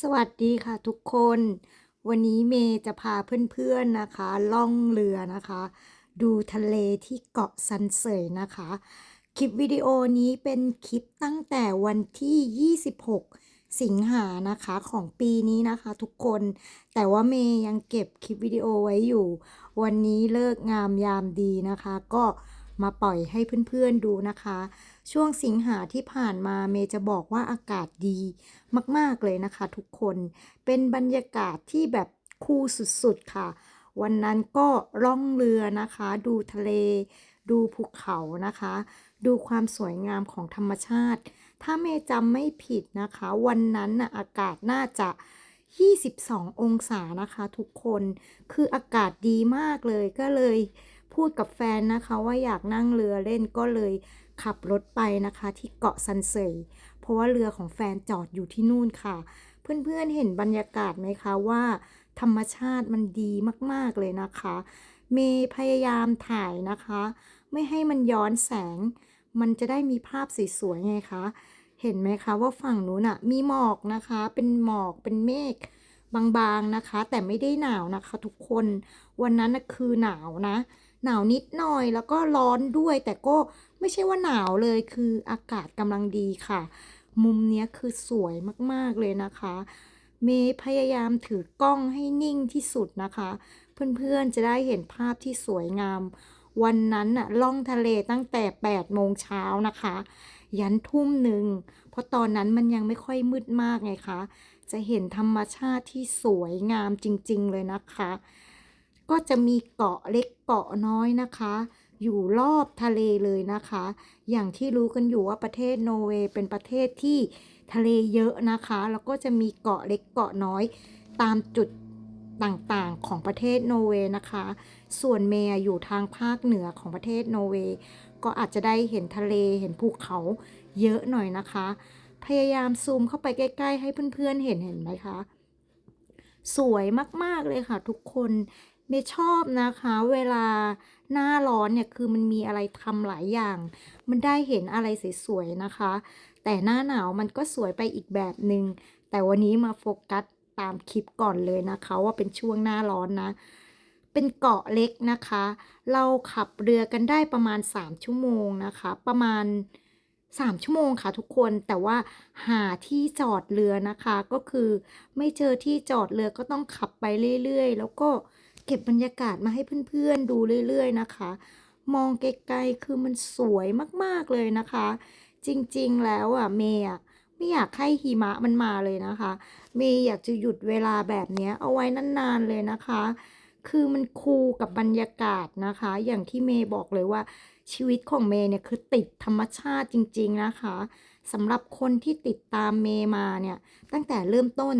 สวัสดีค่ะทุกคน วันนี้เมย์จะพาเพื่อนๆนะคะ ล่องเรือนะคะ ดูทะเลที่เกาะซันเสยนะคะ คลิปวิดีโอนี้เป็นคลิปตั้งแต่วันที่ 26 สิงหานะคะของปีนี้นะคะทุกคน แต่ว่าเมย์ยังเก็บคลิปวิดีโอไว้อยู่ วันนี้เลิกงามยามดีนะคะ ก็ มาปล่อยให้เพื่อนๆดูนะคะ ช่วงสิงหาที่ผ่านมาเมย์จะบอกว่าอากาศดีมากๆเลยนะคะทุกคนเป็นบรรยากาศที่แบบคูลสุดๆค่ะ วันนั้นก็ล่องเรือนะคะ ดูทะเล ดูภูเขานะคะ ดูความสวยงามของธรรมชาติ ถ้าเมย์จำไม่ผิดนะคะ วันนั้นนะอากาศน่าจะ22 องศานะคะทุกคน คืออากาศดีมากเลยก็เลย พูดกับแฟนนะคะว่าอยากนั่งเรือเล่นก็เลยขับรถไปนะคะที่เกาะซันเซยเพราะว่าเรือของแฟนจอดอยู่ที่นู่นค่ะ เพื่อนๆเห็นบรรยากาศไหมคะว่า ธรรมชาติมันดีมากๆเลยนะคะ เมย์พยายามถ่ายนะคะ ไม่ให้มันย้อนแสง มันจะได้มีภาพสวยๆไงคะเห็นไหมคะว่าฝั่งนู้นอะมีหมอกนะคะ เป็นหมอกเป็นเมฆบางๆนะคะ แต่ไม่ได้หนาวนะคะ ทุกคนวันนั้นคือหนาวนะ หนาวนิดหน่อยแล้วก็ร้อนด้วย แต่ก็ไม่ใช่ว่าหนาวเลยคืออากาศกำลังดีค่ะ มุมนี้คือสวยมากๆเลยนะคะ เมย์พยายามถือกล้องให้นิ่งที่สุดนะคะ เพื่อนๆจะได้เห็นภาพที่สวยงาม วันนั้นน่ะล่องทะเลตั้งแต่ 8 โมงเช้านะคะ ยันทุ่มหนึ่ง เพราะตอนนั้นมันยังไม่ค่อยมืดมากไงคะ จะเห็นธรรมชาติที่สวยงามจริง ๆ เลยนะคะ ก็จะมีเกาะเล็กเกาะน้อยนะคะ อยู่รอบทะเลเลยนะคะ อย่างที่รู้กันอยู่ว่าประเทศโนเวย์เป็นประเทศที่ทะเลเยอะนะคะ แล้วก็จะมีเกาะเล็กเกาะน้อยตามจุดต่างๆของประเทศโนเวย์นะคะ ส่วนเมียอยู่ทางภาคเหนือของประเทศโนเวย์ ก็อาจจะได้เห็นทะเลเห็นภูเขาเยอะหน่อยนะคะ พยายามซูมเข้าไปใกล้ ๆ ให้เพื่อนๆเห็นเห็นไหมคะ สวยมากๆเลยค่ะทุกคน เมย์ชอบนะคะ เวลาหน้าร้อนเนี่ยคือมันมีอะไรทำหลายอย่าง มันได้เห็นอะไรสวยๆนะคะ แต่หน้าหนาวมันก็สวยไปอีกแบบหนึง่งแต่วันนี้มาโฟกัสตามคลิปก่อนเลยนะคะ ว่าเป็นช่วงหน้าร้อนนะ เป็นเกาะเล็กนะคะ เราขับเรือกันได้ประมาณ 3 ชั่วโมงนะคะ ประมาณ 3 ชั่วโมงค่ะทุกคนแต่ว่าหาที่จอดเรือนะคะ ก็คือไม่เจอที่จอดเรือก็ต้องขับไปเรื่อยๆ แล้วก็ เก็บบรรยากาศมาให้เพื่อนๆดูเรื่อยๆนะคะ มองไกลๆคือมันสวยมากๆเลยนะคะ จริงๆแล้วอะเมย์อะไม่อยากให้หิมะมันมาเลยนะคะเมย์อยากจะหยุดเวลาแบบนี้เอาไว้นานๆเลยนะคะ คือมันคูลกับบรรยากาศนะคะ อย่างที่เมย์บอกเลยว่าชีวิตของเมย์เนี่ยคือติดธรรมชาติจริง ๆนะคะสำหรับคนที่ติดตามเมย์มาเนี่ยตั้งแต่เริ่มต้น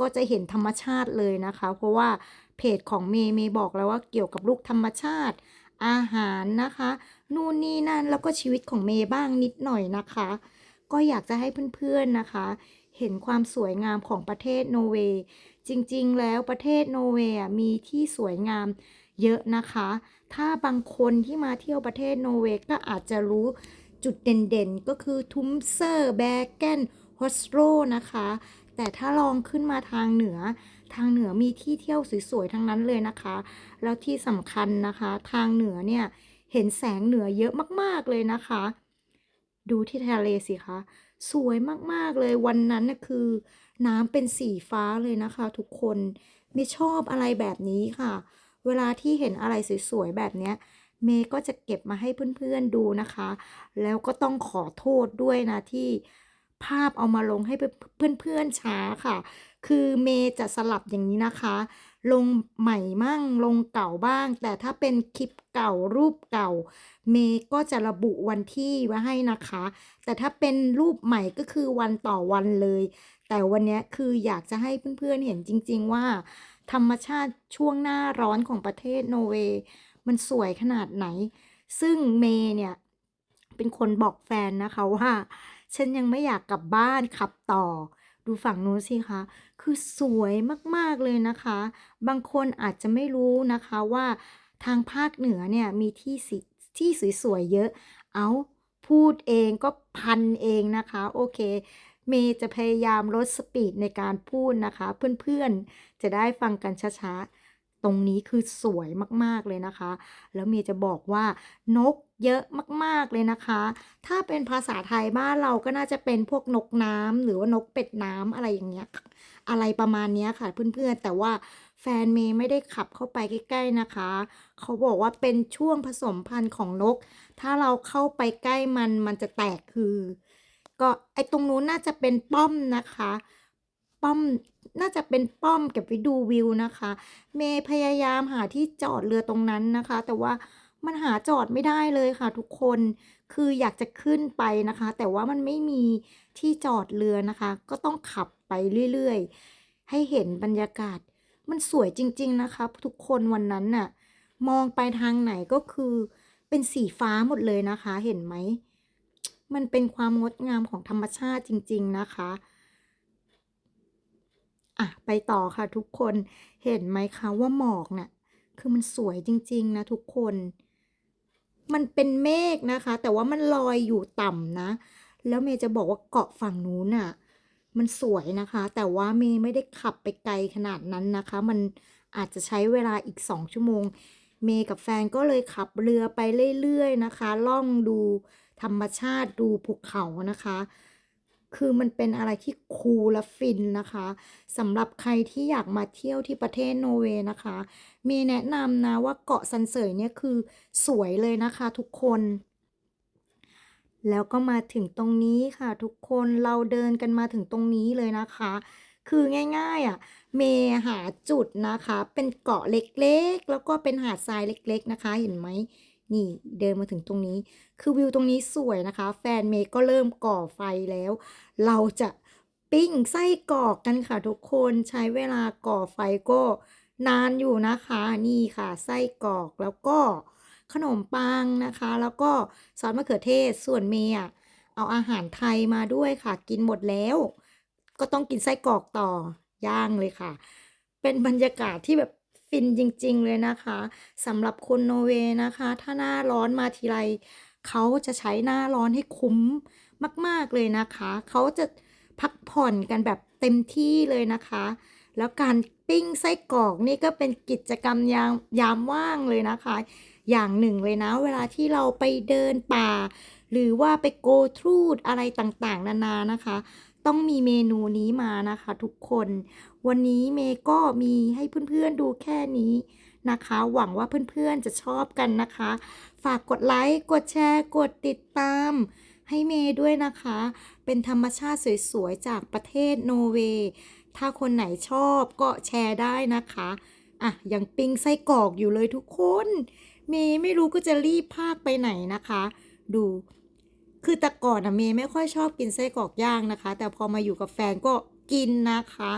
ก็จะเห็นธรรมชาติเลยนะคะ เพราะว่าเพจของเมย์เมย์บอกแล้วว่าเกี่ยวกับลูกธรรมชาติ อาหารนะคะ นู่นนี่นั่นแล้วก็ชีวิตของเมย์บ้างนิดหน่อยนะคะ ก็อยากจะให้เพื่อนๆนะคะ เห็นความสวยงามของประเทศโนเวย์จริงๆ แล้วประเทศโนเวย์มีที่สวยงามเยอะนะคะ ถ้าบางคนที่มาเที่ยวประเทศโนเวย์ก็อาจจะรู้จุดเด่นๆ ก็คือทุมเซอร์แบกเกนฮอสโรนะคะ แต่ถ้าลองขึ้นมาทางเหนือ ทางเหนือมีที่เที่ยวสวยๆทั้งนั้นเลยนะคะ แล้วที่สำคัญนะคะ ทางเหนือเนี่ยเห็นแสงเหนือเยอะมากๆเลยนะคะ ดูที่ทะเลสิคะสวยมากๆเลยวันนั้นน่ะคือน้ำเป็นสีฟ้าเลยนะคะ ทุกคนไม่ชอบอะไรแบบนี้ค่ะ เวลาที่เห็นอะไรสวยๆแบบเนี้ยเมย์ก็จะเก็บมาให้เพื่อนๆดูนะคะ แล้วก็ต้องขอโทษด้วยนะที่ ภาพเอามาลงให้เพื่อนๆช้าค่ะ คือเมย์จะสลับอย่างนี้นะคะ ลงใหม่มั่งลงเก่าบ้าง แต่ถ้าเป็นคลิปเก่ารูปเก่า เมย์ก็จะระบุวันที่ไว้ให้นะคะ แต่ถ้าเป็นรูปใหม่ก็คือวันต่อวันเลย แต่วันนี้คืออยากจะให้เพื่อนๆเห็นจริง ๆ ว่า ธรรมชาติช่วงหน้าร้อนของประเทศโนเวย์มันสวยขนาดไหน ซึ่งเมย์เนี่ยเป็นคนบอกแฟนนะคะว่า ฉันยังไม่อยากกลับบ้านขับต่อ ดูฝั่งนู้นสิคะ คือสวยมากๆเลยนะคะ บางคนอาจจะไม่รู้นะคะว่าทางภาคเหนือเนี่ยมีที่สิที่สวยๆเยอะ เอาพูดเองก็พันเองนะคะ โอเค เมย์จะพยายามลดสปีดในการพูดนะคะ เพื่อนๆ จะได้ฟังกันช้าๆ ตรงนี้คือสวยมากๆเลยนะคะ แล้วเมย์จะบอกว่านกเยอะมากๆเลยนะคะ ถ้าเป็นภาษาไทยบ้านเราก็น่าจะเป็นพวกนกน้ำหรือว่านกเป็ดน้ำอะไรอย่างเงี้ย อะไรประมาณนี้ค่ะเพื่อนๆ แต่ว่าแฟนเมย์ไม่ได้ขับเข้าไปใกล้ๆนะคะ เขาบอกว่าเป็นช่วงผสมพันธุ์ของนก ถ้าเราเข้าไปใกล้มันมันจะแตกคือ ก็ไอตรงนู้นน่าจะเป็นป้อมนะคะ ป้อม น่าจะเป็นป้อมเก็บไว้ดูวิวนะคะ เมย์พยายามหาที่จอดเรือตรงนั้นนะคะ แต่ว่ามันหาจอดไม่ได้เลยค่ะทุกคนคืออยากจะขึ้นไปนะคะ แต่ว่ามันไม่มีที่จอดเรือนะคะ ก็ต้องขับไปเรื่อยๆ ให้เห็นบรรยากาศ มันสวยจริง ๆนะคะ ทุกคนวันนั้นน่ะมองไปทางไหนก็คือเป็นสีฟ้าหมดเลยนะคะ เห็นไหม มันเป็นความงดงามของธรรมชาติจริง ๆนะคะ อะไปต่อค่ะทุกคนเห็นไหมคะว่าหมอกน่ะคือมันสวยจริง ๆ นะ ทุกคน มันเป็นเมฆนะคะ แต่ว่ามันลอยอยู่ต่ำนะ แล้วเมย์จะบอกว่าเกาะฝั่งนู้นน่ะ มันสวยนะคะ แต่ว่าเมย์ไม่ได้ขับไปไกลขนาดนั้นนะคะ มันอาจจะใช้เวลาอีก2ชั่วโมง เมย์กับแฟนก็เลยขับเรือไปเรื่อยๆนะคะ ล่องดูธรรมชาติดูภูเขานะคะ คือมันเป็นอะไรที่คูลและฟินนะคะสำหรับใครที่อยากมาเที่ยวที่ประเทศโนเวย์นะคะมย์แนะนำนะว่าเกาะซันเสยเนี่ยคือสวยเลยนะคะทุกคน แล้วก็มาถึงตรงนี้ค่ะทุกคนเราเดินกันมาถึงตรงนี้เลยนะคะ คือง่ายๆอะเมหาจุดนะคะ เป็นเกาะเล็กๆ แล้วก็เป็นหาดทรายเล็ก ๆ นะคะ เห็นไหม นี่เดินมาถึงตรงนี้ คือวิวตรงนี้สวยนะคะ แฟนเมย์ก็เริ่มก่อไฟแล้ว เราจะปิ้งไส้กรอกกันค่ะทุกคนใช้เวลาก่อไฟก็นานอยู่นะคะ นี่ค่ะไส้กรอกแล้วก็ขนมปังนะคะ แล้วก็ซอสมะเขือเทศส่วนเมย์อเอาอาหารไทยมาด้วยค่ะ กินหมดแล้ว ก็ต้องกินไส้กรอกต่อย่างเลยค่ะ เป็นบรรยากาศที่แบบ ฟินจริง ๆ เลยนะคะสำหรับคนโนเวย์นะคะ ถ้าหน้าร้อนมาทีไรเขาจะใช้หน้าร้อนให้คุ้มมาก ๆ เลยนะคะ เขาจะพักผ่อนกันแบบเต็มที่เลยนะคะ แล้วการปิ้งไส้กรอกนี่ก็เป็นกิจกรรมยามยามว่างเลยนะคะ อย่างหนึ่งเลยนะ เวลาที่เราไปเดินป่า หรือว่าไปโกทรูดอะไรต่างๆ นานานะคะ ต้องมีเมนูนี้มานะคะทุกคน วันนี้เมย์ก็มีให้เพื่อนๆดูแค่นี้นะคะ หวังว่าเพื่อนๆจะชอบกันนะคะ ฝากกดไลค์กดแชร์ กดติดตามให้เมย์ด้วยนะคะ เป็นธรรมชาติสวยๆ จากประเทศโนเวย์ ถ้าคนไหนชอบก็แชร์ได้นะคะ อะ ยังปิ้งไส้กรอกอยู่เลยทุกคน เมย์ไม่รู้ก็จะรีบพากไปไหนนะคะ ดู คือแต่ก่อนอะเมย์ไม่ค่อยชอบกินไส้กรอกย่างนะคะ แต่พอมาอยู่กับแฟนก็กินนะคะ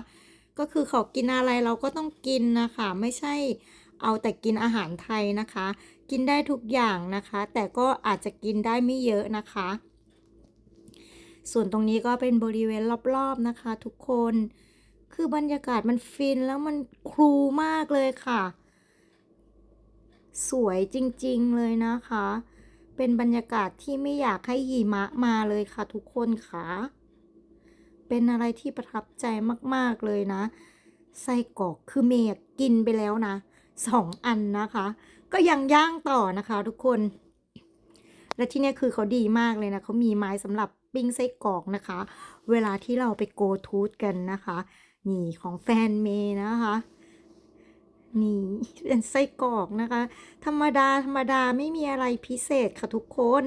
ก็คือเขากินอะไรเราก็ต้องกินนะคะ ไม่ใช่เอาแต่กินอาหารไทยนะคะ กินได้ทุกอย่างนะคะ แต่ก็อาจจะกินได้ไม่เยอะนะคะ ส่วนตรงนี้ก็เป็นบริเวณรอบๆนะคะ ทุกคน คือบรรยากาศมันฟินแล้วมันครูมากเลยค่ะ สวยจริงๆเลยนะคะ เป็นบรรยากาศที่ไม่อยากให้หิมะมาเลยค่ะทุกคนค่ะ เป็นอะไรที่ประทับใจมากๆเลยนะ ไส้กรอกคือเมย์กินไปแล้วนะสองอันนะคะ ก็ยังย่างต่อนะคะทุกคน และที่นี่คือเขาดีมากเลยนะเขามีไม้สำหรับปิ้งไส้กรอกนะคะ เวลาที่เราไปโกทูธกันนะคะ นี่ของแฟนเมย์นะคะ นี่เป็นไส้กรอกนะคะ ธรรมดาธรรมดาไม่มีอะไรพิเศษค่ะทุกคน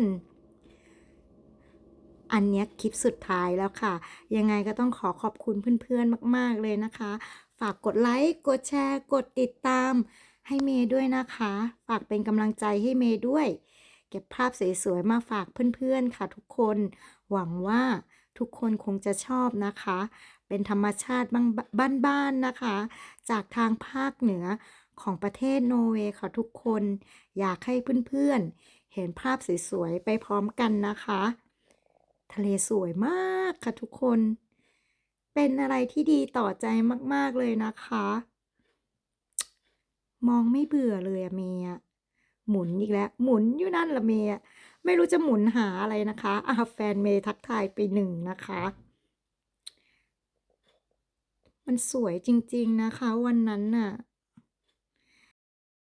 อันนี้คลิปสุดท้ายแล้วค่ะ ยังไงก็ต้องขอขอบคุณเพื่อนๆมาก ๆเลยนะคะ ฝากกดไลค์กดแชร์ กดติดตามให้เมย์ด้วยนะคะ ฝากเป็นกำลังใจให้เมย์ด้วย เก็บภาพสวยๆมาฝากเพื่อนๆค่ะทุกคน หวังว่า ทุกคนคงจะชอบนะคะ เป็นธรรมชาติบ้านๆนะคะ จากทางภาคเหนือของประเทศโนเวย์ค่ะทุกคน อยากให้เพื่อนๆ เห็นภาพสวยๆ ไปพร้อมกันนะคะ ทะเลสวยมากค่ะทุกคน เป็นอะไรที่ดีต่อใจมากๆเลยนะคะ มองไม่เบื่อเลยอะเมย์หมุนอีกแล้ว หมุนอยู่นั่นละเมย์ ไม่รู้จะหมุนหาอะไรนะคะอาแฟนเมย์ทักทายไปหนึ่งนะคะ มันสวยจริง ๆนะคะ วันนั้นน่ะ